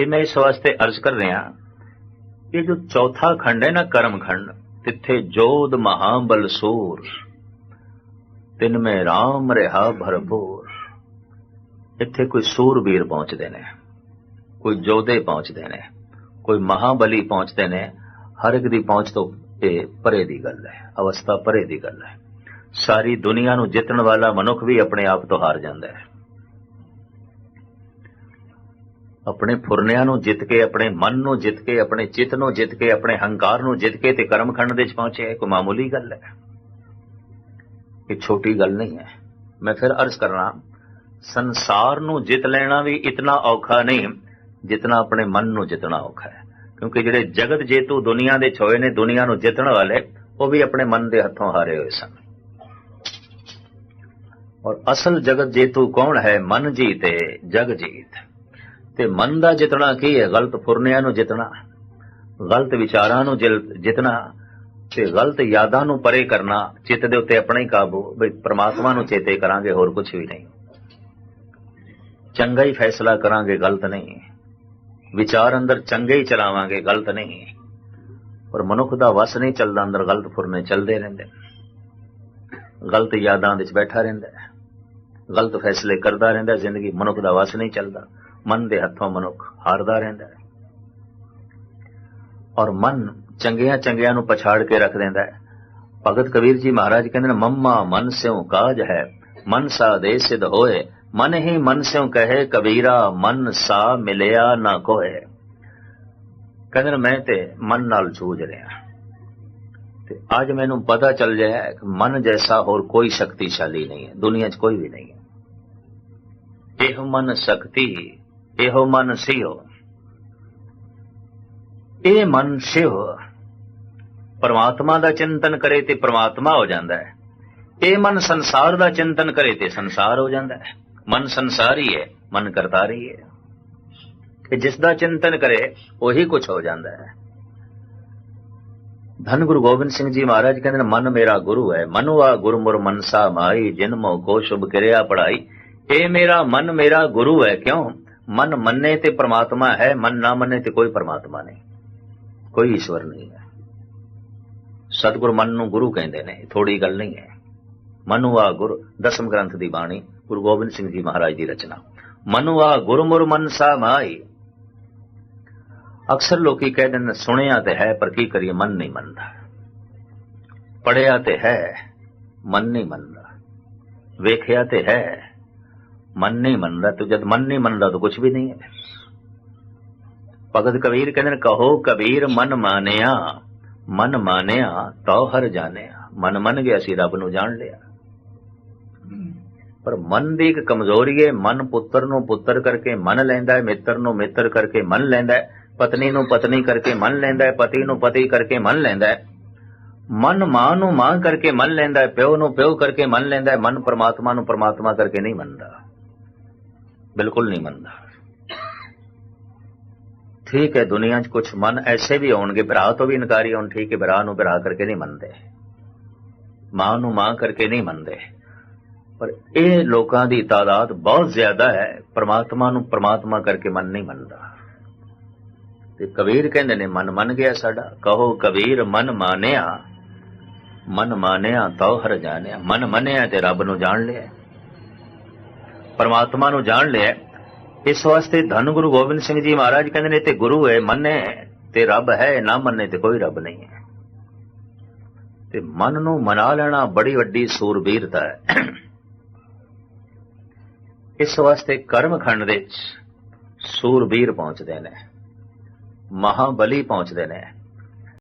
ਇਹ ਮੈਂ ਇਸ ਵਾਸਤੇ ਅਰਜ਼ ਕਰ ਰਿਹਾ ਇਹ ਜੋ ਚੌਥਾ ਖੰਡ ਹੈ ਨਾ ਕਰਮ ਖੰਡ, ਤਿੱਥੇ ਜੋਧ ਮਹਾਬਲ ਸੂਰ, ਤਿਨ ਮੈਂ RAM ਰਹਾ ਭਰਪੂਰ। ਇੱਥੇ ਕੋਈ ਸੂਰਬੀਰ ਪਹੁੰਚਦੇ ਨੇ, ਕੋਈ ਜੋਧੇ ਪਹੁੰਚਦੇ ਨੇ, ਕੋਈ ਮਹਾਬਲੀ ਪਹੁੰਚਦੇ ਨੇ। ਹਰ ਇੱਕ ਦੀ ਪਹੁੰਚ ਤੋਂ ਇਹ ਪਰੇ ਦੀ ਗੱਲ ਹੈ, ਅਵਸਥਾ ਪਰੇ ਦੀ ਗੱਲ ਹੈ। ਸਾਰੀ ਦੁਨੀਆ ਨੂੰ ਜਿੱਤਣ ਵਾਲਾ ਮਨੁੱਖ ਵੀ ਆਪਣੇ ਆਪ ਤੋਂ ਹਾਰ ਜਾਂਦਾ ਹੈ। ਆਪਣੇ ਫੁਰਨਿਆਂ ਨੂੰ ਜਿੱਤ ਕੇ, ਆਪਣੇ ਮਨ ਨੂੰ ਜਿੱਤ ਕੇ, ਆਪਣੇ ਚਿੱਤ ਨੂੰ ਜਿੱਤ ਕੇ, ਆਪਣੇ ਹੰਕਾਰ ਨੂੰ ਜਿੱਤ ਕੇ ਤੇ ਕਰਮਖੰਡ ਦੇ ਵਿੱਚ ਪਹੁੰਚੇ, ਇਹ ਕੋਈ ਮਾਮੂਲੀ ਗੱਲ ਹੈ? ਇਹ ਛੋਟੀ ਗੱਲ ਨਹੀਂ ਹੈ। ਮੈਂ ਫਿਰ ਅਰਜ਼ ਕਰਨਾ ਸੰਸਾਰ ਨੂੰ ਜਿੱਤ ਲੈਣਾ ਵੀ ਇਤਨਾ ਔਖਾ ਨਹੀਂ, ਜਿਤਨਾ ਆਪਣੇ ਮਨ ਨੂੰ ਜਿੱਤਣਾ ਔਖਾ ਹੈ। ਕਿਉਂਕਿ ਜਿਹੜੇ ਜਗਤ ਜੇਤੂ ਦੁਨੀਆ ਦੇ ਛੋਏ ਨੇ, ਦੁਨੀਆ ਨੂੰ ਜਿੱਤਣ ਵਾਲੇ, ਉਹ ਵੀ ਆਪਣੇ ਮਨ ਦੇ ਹੱਥੋਂ ਹਾਰੇ ਹੋਏ ਸਨ। ਔਰ ਅਸਲ ਜਗਤ ਜੇਤੂ ਕੌਣ ਹੈ? ਮਨ ਜੀਤੇ ਜਗ ਜੀਤ। ਤੇ ਮਨ ਦਾ ਜਿੱਤਣਾ ਕੀ ਹੈ, ਗਲਤ ਫੁਰਨਿਆਂ ਨੂੰ ਜਿੱਤਣਾ ਗਲਤ ਵਿਚਾਰਾਂ ਨੂੰ ਜਿਲ- ਜਿੱਤਣਾ ਤੇ ਗਲਤ ਯਾਦਾਂ ਨੂੰ ਪਰੇ ਕਰਨਾ, ਚਿੱਤ ਦੇ ਉੱਤੇ ਆਪਣਾ ਹੀ ਕਾਬੂ ਬਈ ਪ੍ਰਮਾਤਮਾ ਨੂੰ ਚੇਤੇ ਕਰਾਂਗੇ, ਹੋਰ ਕੁਝ ਵੀ ਨਹੀਂ। ਚੰਗਾ ਹੀ ਫੈਸਲਾ ਕਰਾਂਗੇ, ਗਲਤ ਨਹੀਂ। ਵਿਚਾਰ ਅੰਦਰ ਚੰਗੇ ਹੀ ਚਲਾਵਾਂਗੇ, ਗਲਤ ਨਹੀਂ। ਪਰ ਮਨੁੱਖ ਦਾ ਵਸ ਨਹੀਂ ਚੱਲਦਾ, ਅੰਦਰ ਗਲਤ ਫੁਰਨੇ ਚੱਲਦੇ ਰਹਿੰਦੇ। ਗਲਤ ਯਾਦਾਂ ਵਿੱਚ ਬੈਠਾ ਰਹਿੰਦਾ। ਗਲਤ ਫੈਸਲੇ ਕਰਦਾ ਰਹਿੰਦਾ, ਜ਼ਿੰਦਗੀ ਮਨੁੱਖ ਦਾ ਵਸ ਨਹੀਂ ਚੱਲਦਾ। ਮਨ ਦੇ ਹੱਥੋਂ ਮਨੁੱਖ ਹਾਰਦਾ ਰਹਿੰਦਾ ਹੈ। ਔਰ ਮਨ ਚੰਗਿਆਂ ਚੰਗਿਆਂ ਨੂੰ ਪਛਾੜ ਕੇ ਰੱਖ ਦਿੰਦਾ ਹੈ। ਭਗਤ ਕਬੀਰ ਜੀ ਮਹਾਰਾਜ ਕਹਿੰਦੇ ਨੇ, ਮੰਮਾ ਮਨ ਸਿਉ ਕਾਜ ਹੈ ਮਨ ਸਾ ਦੇ ਸਿਧ ਹੋਏ, ਮਨ ਹੀ ਮਨ ਸਿਉ ਕਹੇ, ਕਬੀਰਾ ਮਨ ਸਾ ਮਿਲਿਆ ਨਾ ਕੋਏ ਕਹਿੰਦੇ ਨੇ, ਮੈਂ ਤੇ ਮਨ ਨਾਲ ਜੂਝ ਰਿਹਾ ਤੇ ਅੱਜ ਮੈਨੂੰ ਪਤਾ ਚੱਲ ਜਾਇਆ ਕਿ ਮਨ ਜੈਸਾ ਹੋਰ ਕੋਈ ਸ਼ਕਤੀਸ਼ਾਲੀ ਨਹੀਂ ਹੈ, ਦੁਨੀਆ 'ਚ ਕੋਈ ਵੀ ਨਹੀਂ ਹੈ। ਇਹ ਮਨ ਸ਼ਕਤੀ ਇਹੋ ਮਨ ਸਿਓ। ਇਹ ਮਨ ਸਿਓ। ਪਰਮਾਤਮਾ ਦਾ ਚਿੰਤਨ ਕਰੇ ਤੇ ਪਰਮਾਤਮਾ ਹੋ ਜਾਂਦਾ ਹੈ। ਇਹ ਮਨ ਸੰਸਾਰ ਦਾ ਚਿੰਤਨ ਕਰੇ ਤੇ ਸੰਸਾਰ ਹੋ ਜਾਂਦਾ ਹੈ। ਮਨ ਸੰਸਾਰੀ ਹੈ, ਮਨ ਕਰਤਾਰੀ ਹੈ। ਕਿ ਜਿਸ ਦਾ ਚਿੰਤਨ ਕਰੇ, ਉਹੀ ਕੁਝ ਹੋ ਜਾਂਦਾ ਹੈ। ਧੰਨ ਗੁਰੂ ਗੋਬਿੰਦ ਸਿੰਘ ਜੀ ਮਹਾਰਾਜ ਕਹਿੰਦੇ ਨੇ, ਮਨ ਮੇਰਾ ਗੁਰੂ ਹੈ। ਮਨੁਆ ਗੁਰਮੁਰ ਮਨਸਾ ਮਾਈ ਜਿਨਮੋ ਕੋ ਸ਼ੁਭ ਕਿਰਿਆ ਪੜਾਈ ਇਹ ਮੇਰਾ, ਮਨ ਮੇਰਾ ਗੁਰੂ ਹੈ। ਕਿਉਂ? ਮਨ ਮੰਨੇ ਤੇ ਪ੍ਰਮਾਤਮਾ ਹੈ, ਮਨ ਨਾ ਮੰਨੇ ਤੇ ਕੋਈ ਪ੍ਰਮਾਤਮਾ ਨਹੀਂ। ਕੋਈ ਈਸ਼ਵਰ ਨਹੀਂ ਹੈ। ਸਤਿਗੁਰ ਮਨ ਨੂੰ ਗੁਰੂ ਕਹਿੰਦੇ ਨੇ ਥੋੜੀ ਗੱਲ ਨਹੀਂ ਹੈ। ਮਨੁਆ ਗੁਰ, ਦਸਮ ਗ੍ਰੰਥ ਦੀ ਬਾਣੀ, ਗੁਰੂ ਗੋਬਿੰਦ ਸਿੰਘ ਜੀ ਮਹਾਰਾਜ ਦੀ ਰਚਨਾ। ਮਨੁਆ ਗੁਰਮੁਰ ਮਨਸਾ ਮਾਈ ਅਕਸਰ ਲੋਕੀ ਕਹਿੰਦੇ ਨੇ, ਸੁਣਿਆ ਤੇ ਹੈ, ਪਰ ਕੀ ਕਰੀਏ, ਮਨ ਨਹੀਂ ਮੰਨਦਾ। ਪੜਿਆ ਤੇ ਹੈ, ਮਨ ਨਹੀਂ ਮੰਨਦਾ। ਵੇਖਿਆ ਤੇ ਹੈ ਮਨ ਨਹੀਂ ਮੰਨਦਾ, ਤੇ ਜਦ ਮਨ ਨਹੀਂ ਮੰਨਦਾ ਤਾਂ ਕੁਝ ਵੀ ਨਹੀਂ ਹੈ। ਭਗਤ ਕਬੀਰ ਕਹਿੰਦੇ ਨੇ, ਕਹੋ ਕਬੀਰ ਮਨ ਮਾਨਿਆ ਮਨ ਮਾਨਿਆ ਤਉ ਹਰ ਜਾਣਿਆ। ਮਨ ਮੰਨ ਗਿਆ ਸੀ ਰੱਬ ਨੂੰ ਜਾਣ ਲਿਆ। ਪਰ ਮਨ ਦੀ ਇੱਕ ਕਮਜ਼ੋਰੀ ਹੈ, ਮਨ ਪੁੱਤਰ ਨੂੰ ਪੁੱਤਰ ਕਰਕੇ ਮੰਨ ਲੈਂਦਾ ਹੈ, ਮਿੱਤਰ ਨੂੰ ਮਿੱਤਰ ਕਰਕੇ ਮੰਨ ਲੈਂਦਾ ਹੈ, ਪਤਨੀ ਨੂੰ ਪਤਨੀ ਕਰਕੇ ਮੰਨ ਲੈਂਦਾ ਹੈ, ਪਤੀ ਨੂੰ ਪਤੀ ਕਰਕੇ ਮੰਨ ਲੈਂਦਾ ਹੈ। ਮਨ ਮਾਂ ਨੂੰ ਮਾਂ ਕਰਕੇ ਮੰਨ ਲੈਂਦਾ ਹੈ, ਪਿਓ ਨੂੰ ਪਿਓ ਕਰਕੇ ਮੰਨ ਲੈਂਦਾ ਹੈ, ਮਨ ਪਰਮਾਤਮਾ ਨੂੰ ਪਰਮਾਤਮਾ ਕਰਕੇ ਨਹੀਂ ਮੰਨਦਾ। ਬਿਲਕੁਲ ਨਹੀਂ ਮੰਨਦਾ। ਠੀਕ ਹੈ, ਦੁਨੀਆ 'ਚ ਕੁਝ ਮਨ ਐਸੇ ਵੀ ਹੋਣਗੇ, ਭਰਾ ਤੋਂ ਵੀ ਇਨਕਾਰੀ ਹੋਣ, ਠੀਕ ਹੈ, ਭਰਾ ਨੂੰ ਭਰਾ ਕਰਕੇ ਨਹੀਂ ਮੰਨਦੇ। ਮਾਂ ਨੂੰ ਮਾਂ ਕਰਕੇ ਨਹੀਂ ਮੰਨਦੇ। ਪਰ ਇਹ ਲੋਕਾਂ ਦੀ ਤਾਦਾਦ ਬਹੁਤ ਜ਼ਿਆਦਾ ਹੈ, ਪ੍ਰਮਾਤਮਾ ਨੂੰ ਪ੍ਰਮਾਤਮਾ ਕਰਕੇ ਮਨ ਨਹੀਂ ਮੰਨਦਾ। ਤੇ ਕਬੀਰ ਕਹਿੰਦੇ ਨੇ, ਮਨ ਮੰਨ ਗਿਆ ਸਾਡਾ। ਕਹੋ ਕਬੀਰ, ਮਨ ਮਾਨਿਆ। ਮਨ ਮਾਨਿਆ ਤਉ ਹਰ ਜਾਣਿਆ। ਮਨ ਮੰਨਿਆ ਤੇ ਰੱਬ ਨੂੰ ਜਾਣ ਲਿਆ। ਪਰਮਾਤਮਾ ਨੂੰ ਜਾਣ ਲਿਆ ਇਸ ਵਾਸਤੇ ਧੰਨ ਗੁਰੂ ਗੋਬਿੰਦ ਸਿੰਘ ਜੀ ਮਹਾਰਾਜ ਕਹਿੰਦੇ ਨੇ, ਤੇ ਗੁਰੂ ਹੈ, ਮੰਨੇ ਤੇ ਰੱਬ ਹੈ, ਨਾ ਮੰਨੇ ਤੇ ਕੋਈ ਰੱਬ ਨਹੀਂ ਹੈ। ਤੇ ਮਨ ਨੂੰ ਮਨਾ ਲੈਣਾ ਬੜੀ ਵੱਡੀ ਸੂਰਬੀਰਤਾ ਹੈ। ਇਸ ਵਾਸਤੇ ਕਰਮ ਖੰਡ ਦੇ ਵਿੱਚ ਸੂਰਬੀਰ ਪਹੁੰਚਦੇ ਨੇ, ਮਹਾਬਲੀ ਪਹੁੰਚਦੇ ਨੇ।